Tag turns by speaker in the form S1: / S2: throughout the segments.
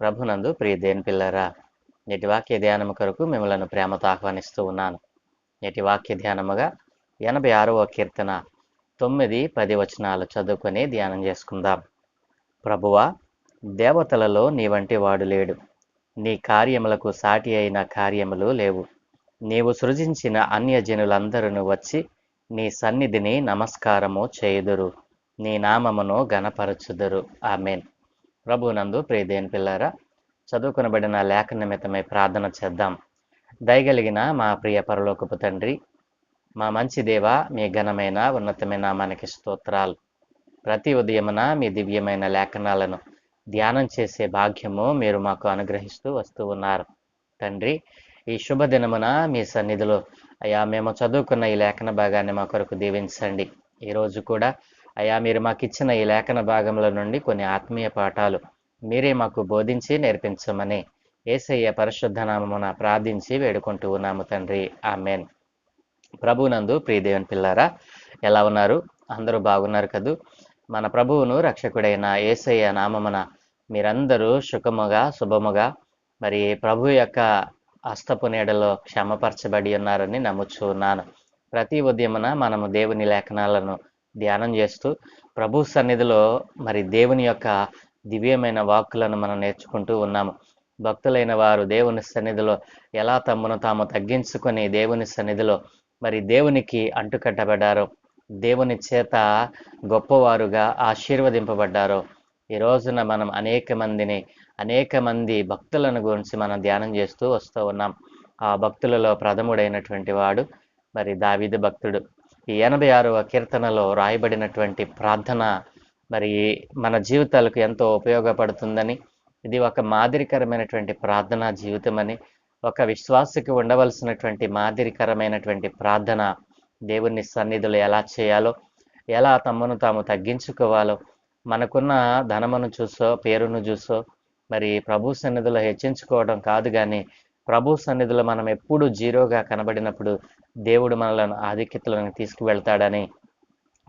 S1: ప్రభునందు ప్రియ దేని పిల్లరా నేటి వాక్య ధ్యానము కొరకు మిమ్మలను ప్రేమతో ఆహ్వానిస్తూ ఉన్నాను. నేటి వాక్య ధ్యానముగా ఎనభై ఆరవ కీర్తన తొమ్మిది పది వచనాలు చదువుకొని ధ్యానం చేసుకుందాం. ప్రభువా దేవతలలో నీ వంటి వాడు లేడు. నీ కార్యములకు సాటి అయిన కార్యములు లేవు. నీవు సృజించిన అన్యజనులందరూ వచ్చి నీ సన్నిధిని నమస్కారము చేయుదురు. నీ నామమును గణపరచుదురు ఆమెన్. ప్రభునందు ప్రియదేని పిల్లారా చదువుకునబడిన లేఖ నిమిత్తమై ప్రార్థన చేద్దాం. దయగలిగిన మా ప్రియ పరలోకపు తండ్రి మా మంచి దేవ మీ ఘనమైన ఉన్నతమైన మనకి స్తోత్రాలు. ప్రతి ఉదయమున మీ దివ్యమైన లేఖనాలను ధ్యానం చేసే భాగ్యము మీరు మాకు అనుగ్రహిస్తూ వస్తూ ఉన్నారు. తండ్రి ఈ శుభదినమున మీ సన్నిధిలో అయ్యా మేము చదువుకున్న ఈ లేఖన భాగాన్ని మా కొరకు దీవించండి. ఈరోజు కూడా అయ్యా మీరు మాకు ఇచ్చిన ఈ లేఖన భాగంలో నుండి కొన్ని ఆత్మీయ పాఠాలు మీరే మాకు బోధించి నేర్పించమని ఏసయ్య పరిశుద్ధ నామమున ప్రార్థించి వేడుకుంటూ ఉన్నాము తండ్రి. ఆమెన్. ప్రభునందు ప్రియదేవన్ పిల్లారా ఎలా ఉన్నారు? అందరూ బాగున్నారు కదూ? మన ప్రభువును రక్షకుడైన ఏసయ్య నామమున మీరందరూ సుఖముగా శుభముగా మరి ప్రభు యొక్క హస్తపు నీడలో క్షమపరచబడి ఉన్నారని నమ్ముచున్నాను ప్రతి ఉదయమున మనము దేవుని లేఖనాలను ధ్యానం చేస్తూ ప్రభు సన్నిధిలో మరి దేవుని యొక్క దివ్యమైన వాక్కులను మనం నేర్చుకుంటూ ఉన్నాము. భక్తులైన వారు దేవుని సన్నిధిలో ఎలా తమను తాము తగ్గించుకొని దేవుని సన్నిధిలో మరి దేవునికి అంటుకట్టబడ్డారో దేవుని చేత గొప్పవారుగా ఆశీర్వదింపబడ్డారో ఈ రోజున మనం అనేక మందిని అనేక మంది భక్తులను గురించి మనం ధ్యానం చేస్తూ వస్తూ ఉన్నాం. ఆ భక్తులలో ప్రథముడైనటువంటి వాడు మరి దావిద భక్తుడు. ఎనభై ఆరవ కీర్తనలో రాయబడినటువంటి ప్రార్థన మరి మన జీవితాలకు ఎంతో ఉపయోగపడుతుందని ఇది ఒక మాదిరికరమైనటువంటి ప్రార్థనా జీవితం అని ఒక విశ్వాసకి ఉండవలసినటువంటి మాదిరికరమైనటువంటి ప్రార్థన దేవుని సన్నిధులు ఎలా చేయాలో ఎలా తమను తాము తగ్గించుకోవాలో మనకున్న ధనమును చూసో పేరును చూసో మరి ప్రభు సన్నిధిలో హెచ్చించుకోవడం కాదు కానీ ప్రభు సన్నిధిలో మనం ఎప్పుడు జీరోగా కనబడినప్పుడు దేవుడు మనలను ఆధిక్యతలను తీసుకువెళ్తాడని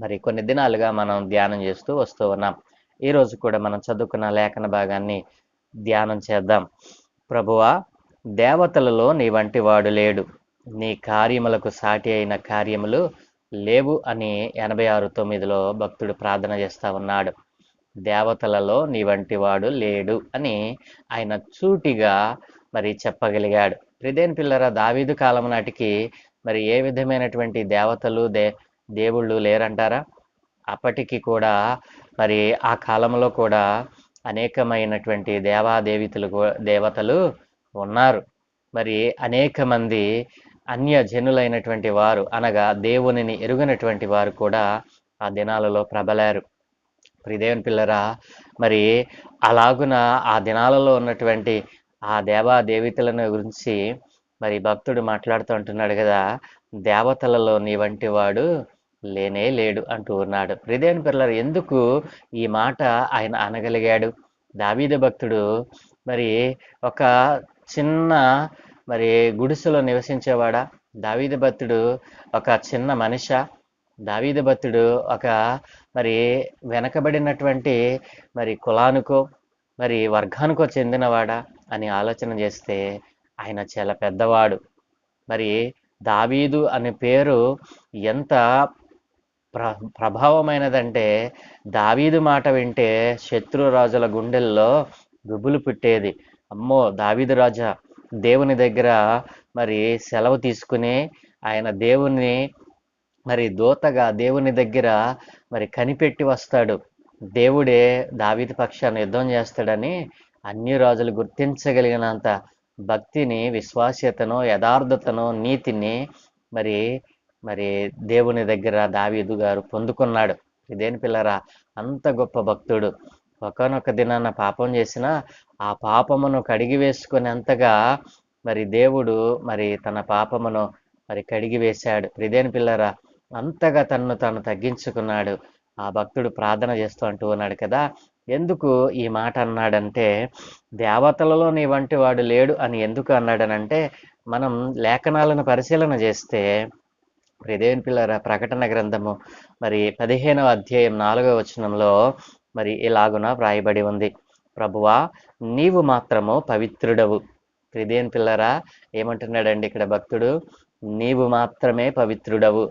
S1: మరి కొన్ని దినాలుగా మనం ధ్యానం చేస్తూ వస్తూ ఉన్నాం. ఈరోజు కూడా మనం చదువుకున్న లేఖన భాగాన్ని ధ్యానం చేద్దాం. ప్రభువా దేవతలలో నీ వంటి వాడు లేడు. నీ కార్యములకు సాటి అయిన కార్యములు లేవు అని ఎనభై ఆరు తొమ్మిదిలో భక్తుడు ప్రార్థన చేస్తా ఉన్నాడు. దేవతలలో నీ వంటి వాడు లేడు అని ఆయన చూటిగా మరి చెప్పగలిగాడు. ప్రిదేన్ పిల్లర దావీదు కాలం నాటికి మరి ఏ విధమైనటువంటి దేవతలు దే దేవుళ్ళు లేరంటారా? అప్పటికి కూడా మరి ఆ కాలంలో కూడా అనేకమైనటువంటి దేవాదేవితలు దేవతలు ఉన్నారు. మరి అనేక మంది అన్య జనులైనటువంటి వారు అనగా దేవునిని ఎరుగినటువంటి వారు కూడా ఆ దినాలలో ప్రబలారు. ప్రిదేవన్ పిల్లరా మరి అలాగున ఆ దినాలలో ఉన్నటువంటి ఆ దేవా దేవితలను గురించి మరి భక్తుడు మాట్లాడుతూ అంటున్నాడు కదా దేవతలలో నీ వంటి వాడు లేనే లేడు అంటూ ఉన్నాడు. ప్రిదేవన్ పిల్లలు ఎందుకు ఈ మాట ఆయన అనగలిగాడు? దావీద భక్తుడు మరి ఒక చిన్న మరి గుడిసెలో నివసించేవాడా? దావీద భక్తుడు ఒక చిన్న మనిష. దావీద భక్తుడు ఒక మరి వెనకబడినటువంటి మరి కులానికో మరి వర్గానికో చెందినవాడా? అని ఆలోచన చేస్తే ఆయన చాలా పెద్దవాడు. మరి దావీదు అనే పేరు ఎంత ప్ర ప్రభావమైనదంటే దావీదు మాట వింటే శత్రు రాజుల గుండెల్లో గుబులు పుట్టేది. అమ్మో దావీదు రాజా దేవుని దగ్గర మరి సెలవు తీసుకుని ఆయన దేవుని మరి దూతగా దేవుని దగ్గర మరి కనిపెట్టి వస్తాడు. దేవుడే దావీదు పక్షాన్ని యుద్ధం చేస్తాడని అన్ని రాజులు గుర్తించగలిగినంత భక్తిని విశ్వాస్యతను యథార్థతను నీతిని మరి మరి దేవుని దగ్గర దావీదు గారు పొందుకున్నాడు. ఇదేని పిల్లరా? అంత గొప్ప భక్తుడు. ఒకనొక దినాన పాపం చేసినా ఆ పాపమును కడిగి వేసుకునేంతగా మరి దేవుడు మరి తన పాపమును మరి కడిగి వేశాడు. ఇదేని పిల్లరా? అంతగా తన్ను తాను తగ్గించుకున్నాడు. ఆ భక్తుడు ప్రార్థన చేస్తూ అంటూ ఉన్నాడు కదా ఎందుకు ఈ మాట అన్నాడంటే దేవతలలో నీ వంటి వాడు లేడు అని ఎందుకు అన్నాడనంటే మనం లేఖనాలను పరిశీలన చేస్తే దేవుని పిల్లర ప్రకటన గ్రంథము మరి పదిహేనవ అధ్యాయం నాలుగవ వచనంలో మరి ఇలాగున వ్రాయబడి ఉంది. ప్రభువా నీవు మాత్రము పవిత్రుడవు. ప్రిదేన్ పిల్లరా ఏమంటున్నాడండి ఇక్కడ భక్తుడు? నీవు మాత్రమే పవిత్రుడవు.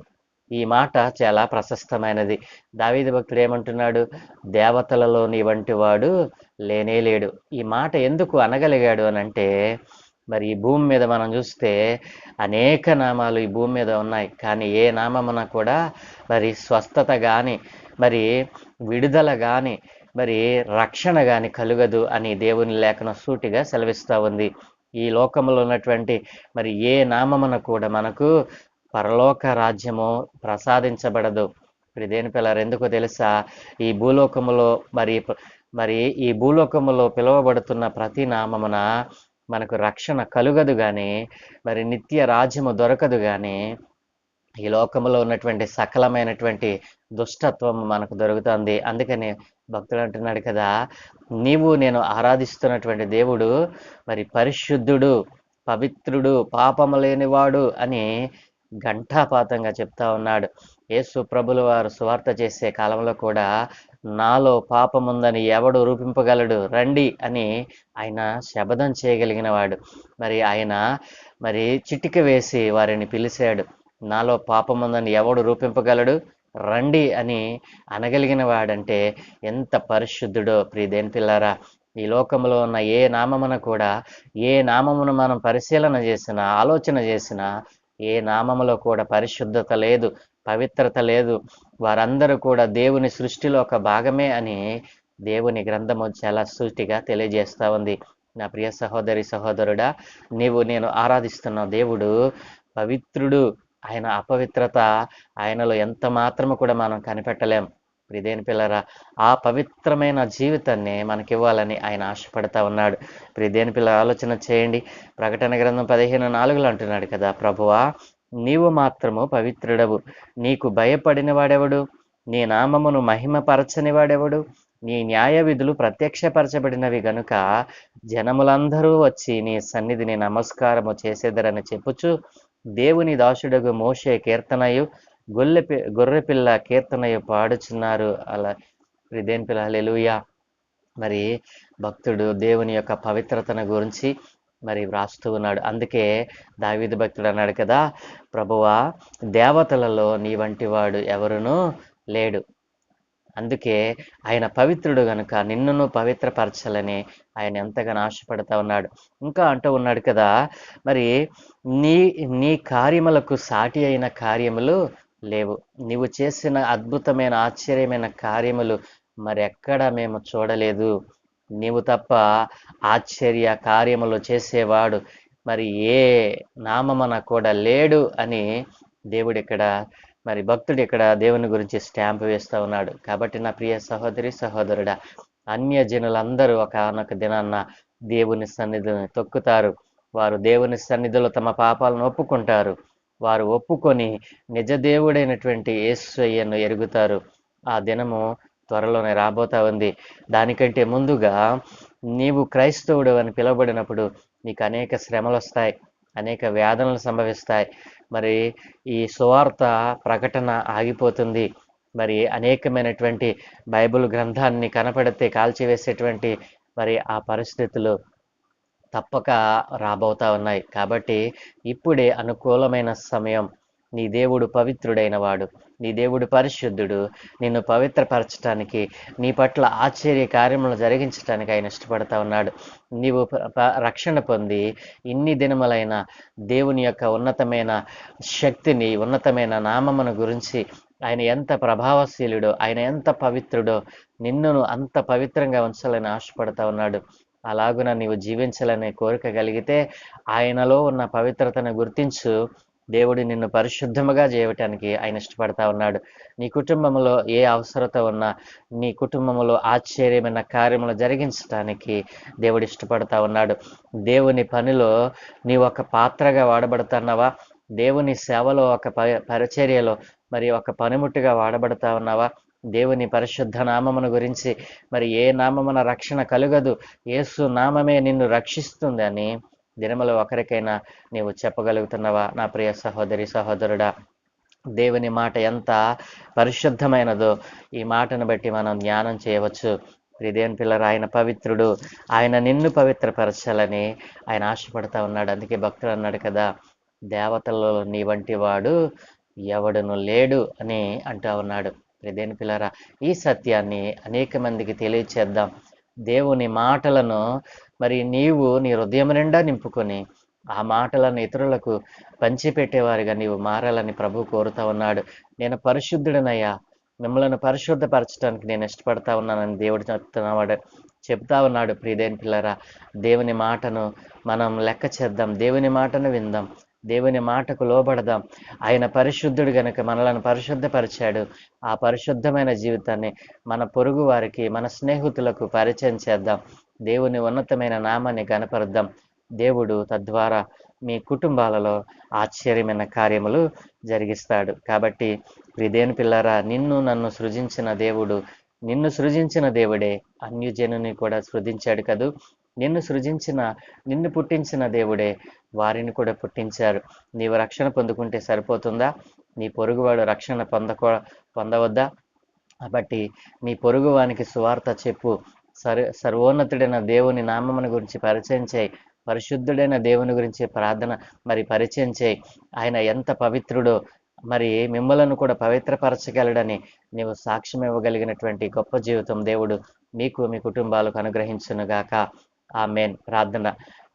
S1: ఈ మాట చాలా ప్రశస్తమైనది. దావీది భక్తుడు ఏమంటున్నాడు? దేవతలలోని వంటి వాడు లేనే లేడు. ఈ మాట ఎందుకు అనగలిగాడు అని అంటే మరి ఈ భూమి మీద మనం చూస్తే అనేక నామాలు ఈ భూమి మీద ఉన్నాయి. కానీ ఏ నామమున కూడా మరి స్వస్థత కానీ మరి విడుదల కానీ మరి రక్షణ కానీ కలుగదు అని దేవుని లేఖనం సూటిగా సెలవిస్తూ ఉంది. ఈ లోకంలో ఉన్నటువంటి మరి ఏ నామమున కూడా మనకు పరలోక రాజ్యము ప్రసాదించబడదు. ఇప్పుడు దేని పిల్లలు ఎందుకో తెలుసా? ఈ భూలోకములో మరి మరి ఈ భూలోకములో పిలువబడుతున్న ప్రతి నామమున మనకు రక్షణ కలుగదు కానీ మరి నిత్య రాజ్యము దొరకదు కానీ ఈ లోకంలో ఉన్నటువంటి సకలమైనటువంటి దుష్టత్వం మనకు దొరుకుతుంది. అందుకని భక్తుడు అంటున్నాడు కదా నీవు నేను ఆరాధిస్తున్నటువంటి దేవుడు మరి పరిశుద్ధుడు పవిత్రుడు పాపము లేనివాడు అని ఘంటాపాతంగా చెప్తా ఉన్నాడు. యేసు ప్రభులు వారు సువార్త చేసే కాలంలో కూడా నాలో పాపముందని ఎవడు రూపింపగలడు? రండి అని ఆయన శబదం చేయగలిగిన వాడు. మరి ఆయన మరి చిటిక వేసి వారిని పిలిచాడు. నాలో పాపముందని ఎవడు రూపింపగలడు? రండి అని అనగలిగిన వాడంటే ఎంత పరిశుద్ధుడో ప్రియదేని పిల్లారా! ఈ లోకంలో ఉన్న ఏ నామమున కూడా ఏ నామమును మనం పరిశీలన చేసినా ఆలోచన చేసినా ఏ నామములో కూడా పరిశుద్ధత లేదు పవిత్రత లేదు. వారందరూ కూడా దేవుని సృష్టిలో ఒక భాగమే అని దేవుని గ్రంథము చాలా సూటిగా తెలియజేస్తా ఉంది. నా ప్రియ సహోదరి సహోదరుడా నీవు నేను ఆరాధిస్తున్న దేవుడు పవిత్రుడు. ఆయన అపవిత్రత ఆయనలో ఎంత మాత్రము కూడా మనం కనిపెట్టలేం. ప్రిదేని పిల్లరా ఆ పవిత్రమైన జీవితాన్ని మనకివ్వాలని ఆయన ఆశపడతా ఉన్నాడు. ప్రిదేని పిల్ల ఆలోచన చేయండి. ప్రకటన గ్రంథం పదిహేను నాలుగులో అంటున్నాడు కదా ప్రభువా నీవు మాత్రము పవిత్రుడవు. నీకు భయపడిన వాడెవడు? నీ నామమును మహిమపరచని వాడెవడు? నీ న్యాయ విధులు ప్రత్యక్షపరచబడినవి గనుక జనములందరూ వచ్చి నీ సన్నిధిని నమస్కారము చేసేదరని చెప్పుచు దేవుని దాసుడగు మోషే కీర్తనయు. గొల్లె పి గొర్రెపిల్ల కీర్తనయు పాడుచున్నారు. అలా దేని పిల్ల? హల్లెలూయా. మరి భక్తుడు దేవుని యొక్క పవిత్రతను గురించి మరి వ్రాస్తూ ఉన్నాడు. అందుకే దావిద భక్తుడు అన్నాడు కదా ప్రభువా దేవతలలో నీ వంటి వాడు ఎవరునూ లేడు. అందుకే ఆయన పవిత్రుడు గనుక నిన్నును పవిత్రపరచాలని ఆయన ఎంతగానో ఆశపడతా ఉన్నాడు. ఇంకా అంటూ ఉన్నాడు కదా మరి నీ నీ కార్యములకు సాటి అయిన కార్యములు లేవు. నీవు చేసిన అద్భుతమైన ఆశ్చర్యమైన కార్యములు మరెక్కడ మేము చూడలేదు. నీవు తప్ప ఆశ్చర్య కార్యములు చేసేవాడు మరి ఏ నామమన కూడా లేడు అని దేవుడు ఇక్కడ మరి భక్తుడు ఇక్కడ దేవుని గురించి స్టాంప్ వేస్తూ ఉన్నాడు. కాబట్టి నా ప్రియ సహోదరి సహోదరుడా అన్య జనులందరూ ఒకనొక దినాన్న దేవుని సన్నిధిని తొక్కుతారు. వారు దేవుని సన్నిధిలో తమ పాపాలను ఒప్పుకుంటారు. వారు ఒప్పుకొని నిజ దేవుడైనటువంటి యేసయ్యను ఎరుగుతారు. ఆ దినము త్వరలోనే రాబోతా ఉంది. దానికంటే ముందుగా నీవు క్రైస్తవుడు అని పిలువబడినప్పుడు నీకు అనేక శ్రమలు వస్తాయి అనేక వేదనలు సంభవిస్తాయి. మరి ఈ సువార్త ప్రకటన ఆగిపోతుంది. మరి అనేకమైనటువంటి బైబిల్ గ్రంథాన్ని కనపడితే కాల్చివేసేటువంటి మరి ఆ పరిస్థితులు తప్పక రాబోతా ఉన్నాయి. కాబట్టి ఇప్పుడే అనుకూలమైన సమయం. నీ దేవుడు పవిత్రుడైన వాడు. నీ దేవుడు పరిశుద్ధుడు. నిన్ను పవిత్రపరచటానికి నీ పట్ల ఆశ్చర్య కార్యములు జరిగించటానికి ఆయన ఇష్టపడతా ఉన్నాడు. నీవు రక్షణ పొంది ఇన్ని దినములైన దేవుని యొక్క ఉన్నతమైన శక్తిని ఉన్నతమైన నామమును గురించి ఆయన ఎంత ప్రభావశీలుడో ఆయన ఎంత పవిత్రుడో నిన్నును అంత పవిత్రంగా ఉంచాలని ఆశపడతా ఉన్నాడు. అలాగున నీవు జీవించాలనే కోరిక కలిగితే ఆయనలో ఉన్న పవిత్రతను గుర్తించు. దేవుడు నిన్ను పరిశుద్ధముగా చేయటానికి ఆయన ఇష్టపడతా ఉన్నాడు. నీ కుటుంబంలో ఏ అవసరత ఉన్నా నీ కుటుంబంలో ఆశ్చర్యమైన కార్యములు జరిగించటానికి దేవుడు ఇష్టపడతా ఉన్నాడు. దేవుని పనిలో నీ ఒక పాత్రగా వాడబడుతున్నావా? దేవుని సేవలో ఒక ప- పరిచర్యలో మరి ఒక పనిముట్టుగా వాడబడతా ఉన్నావా? దేవుని పరిశుద్ధ నామమును గురించి మరి ఏ నామమున రక్షణ కలుగదు ఏసు నామమే నిన్ను రక్షిస్తుంది అని దినములో ఒకరికైనా నీవు చెప్పగలుగుతున్నావా? నా ప్రియ సహోదరి సహోదరుడా దేవుని మాట ఎంత పరిశుద్ధమైనదో ఈ మాటను బట్టి మనం జ్ఞానం చేయవచ్చు. ప్రిదేవన్ పిల్లర ఆయన పవిత్రుడు. ఆయన నిన్ను పవిత్రపరచాలని ఆయన ఆశపడతా ఉన్నాడు. అందుకే భక్తుడు అన్నాడు కదా దేవతలలో నీ వంటి వాడు ఎవడును లేడు అని అంటా ఉన్నాడు. దేని పిల్లరా ఈ సత్యాన్ని అనేక మందికి తెలియచేద్దాం. దేవుని మాటలను మరి నీవు నీ హృదయం నిండా నింపుకొని ఆ మాటలను ఇతరులకు పంచిపెట్టేవారుగా నీవు మారాలని ప్రభు కోరుతా ఉన్నాడు. నేను పరిశుద్ధుడనయ్యా. మిమ్మల్ని పరిశుద్ధపరచడానికి నేను ఇష్టపడతా ఉన్నానని దేవుడు చెప్తున్నాడు చెప్తా ఉన్నాడు ప్రియదేని పిల్లరా. దేవుని మాటను మనం లెక్క చేద్దాం. దేవుని మాటను విందాం. దేవుని మాటకు లోబడదాం. ఆయన పరిశుద్ధుడు గనుక మనలను పరిశుద్ధపరిచాడు. ఆ పరిశుద్ధమైన జీవితాన్ని మన పొరుగు వారికి మన స్నేహితులకు పరిచయం చేద్దాం. దేవుని ఉన్నతమైన నామాన్ని గనపరుద్దాం. దేవుడు తద్వారా మీ కుటుంబాలలో ఆశ్చర్యమైన కార్యములు జరిగిస్తాడు. కాబట్టి ప్రిదేని పిల్లరా నిన్ను నన్ను సృజించిన దేవుడు నిన్ను సృజించిన దేవుడే అన్యజనుని కూడా సృజించాడు కదూ. నిన్ను సృజించిన నిన్ను పుట్టించిన దేవుడే వారిని కూడా పుట్టించారు. నీవు రక్షణ పొందుకుంటే సరిపోతుందా? నీ పొరుగువాడు రక్షణ పొందకో పొందవద్దా? కాబట్టి నీ పొరుగువానికి సువార్త చెప్పు. సర్ సర్వోన్నతుడైన దేవుని నామమును గురించి పరిచయం చేయి. పరిశుద్ధుడైన దేవుని గురించి ప్రార్థన మరి పరిచయం చేయి. ఆయన ఎంత పవిత్రుడో మరి మిమ్మలను కూడా పవిత్రపరచగలడని నీవు సాక్ష్యం ఇవ్వగలిగినటువంటి గొప్ప జీవితం దేవుడు మీకు మీ కుటుంబాలకు అనుగ్రహించునుగాక. ఆ మెయిన్ ప్రార్థన.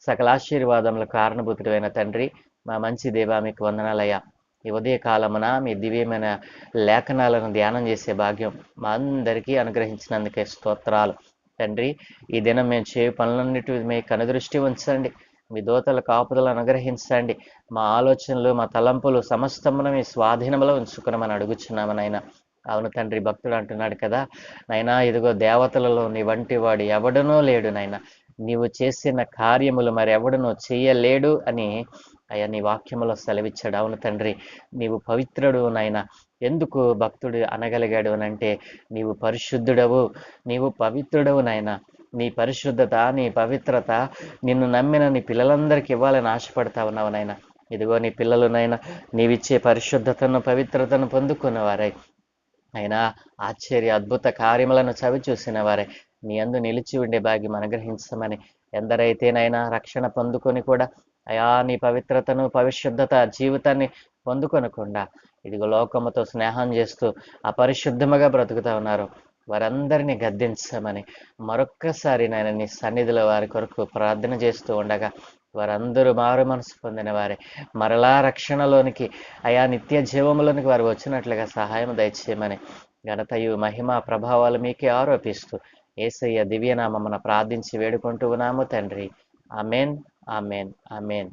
S1: సకలాశీర్వాదముల కారణభూతుడైన తండ్రి మా మంచి దేవా మీకు వందనాలయ్యా. ఈ ఉదయ కాలమున మీ దివ్యమైన లేఖనాలను ధ్యానం చేసే భాగ్యం మా అందరికీ అనుగ్రహించినందుకే స్తోత్రాలు. తండ్రి ఈ దినం మేము చేయు పనులన్నిటి మీ కనుదృష్టి ఉంచండి. మీ దోతల కాపుదలు అనుగ్రహించండి. మా ఆలోచనలు మా తలంపులు సమస్తమున మీ స్వాధీనంలో ఉంచుకున్నామని నాయన అవును తండ్రి భక్తుడు అంటున్నాడు కదా నైనా ఇదిగో దేవతలలో నీ వంటి వాడు ఎవడనో లేడు నాయన నీవు చేసిన కార్యములు మరెవడను చేయలేడు అని అయ్యా నీ వాక్యములో సెలవిచ్చాడు. అవును తండ్రి నీవు పవిత్రుడు నాయన. ఎందుకు భక్తుడు అనగలిగాడు అని అంటే నీవు పరిశుద్ధుడవు నీవు పవిత్రుడవు నాయన. నీ పరిశుద్ధత నీ పవిత్రత నిన్ను నమ్మిన నీ పిల్లలందరికీ ఇవ్వాలని ఆశపడతా ఉన్నావు నాయన. ఇదిగో నీ పిల్లలు నీవిచ్చే పరిశుద్ధతను పవిత్రతను పొందుకున్నవారై అయినా ఆశ్చర్య అద్భుత కార్యములను చవి చూసిన వారే. నీ అందు నిలిచి ఉండే భాగ్యం అనుగ్రహించమని ఎందరైతేనైనా రక్షణ పొందుకొని కూడా అయా నీ పవిత్రతను పవిశుద్ధత జీవితాన్ని పొందుకొనకుండా ఇదిగో లోకముతో స్నేహం చేస్తూ అపరిశుద్ధముగా బ్రతుకుతా ఉన్నారు. వారందరినీ గద్దించమని మరొక్కసారి నాయన నీ సన్నిధిలో వారి కొరకు ప్రార్థన చేస్తూ ఉండగా వారందరూ మారు మనసు పొందిన వారే. మరలా రక్షణలోనికి అయా నిత్య జీవములోనికి వారు వచ్చినట్లుగా సహాయం దయచేయమని ఘనతయు మహిమ ప్రభావాలు మీకే ఆరోపిస్తూ ఏసయ్య దివ్యనామమున ప్రార్థించి వేడుకుంటూ ఉన్నాము తండ్రి. Amen amen amen.